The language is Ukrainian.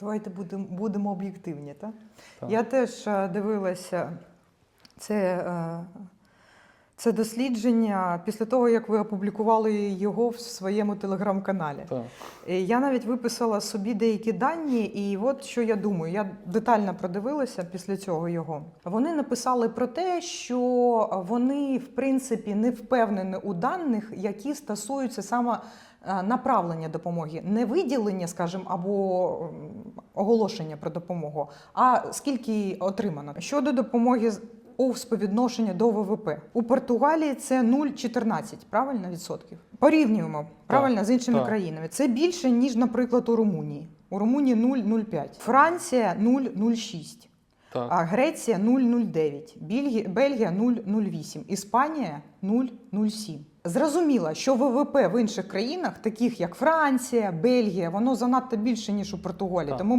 Давайте будемо, будемо об'єктивні, так? Так. Я теж е, дивилася це, е, це дослідження після того, як ви опублікували його в своєму телеграм-каналі. Я навіть виписала собі деякі дані, і от що я думаю. Я детально продивилася після цього його. Вони написали про те, що вони в принципі не впевнені у даних, які стосуються саме е, направлення допомоги, не виділення, скажімо, або оголошення про допомогу, а скільки її отримано. Щодо допомоги у співвідношенні до ВВП у Португалії це 0,14, правильно відсотків. Порівнюємо правильно з іншими так. країнами. Це більше ніж, наприклад, у Румунії. У Румунії 0,05, Франція 0,06, Так. а Греція 0,09, Бельгія, Бельгія 0,08, Іспанія 0,07. Зрозуміло, що ВВП в інших країнах, таких як Франція, Бельгія, воно занадто більше ніж у Португалії. Так. Тому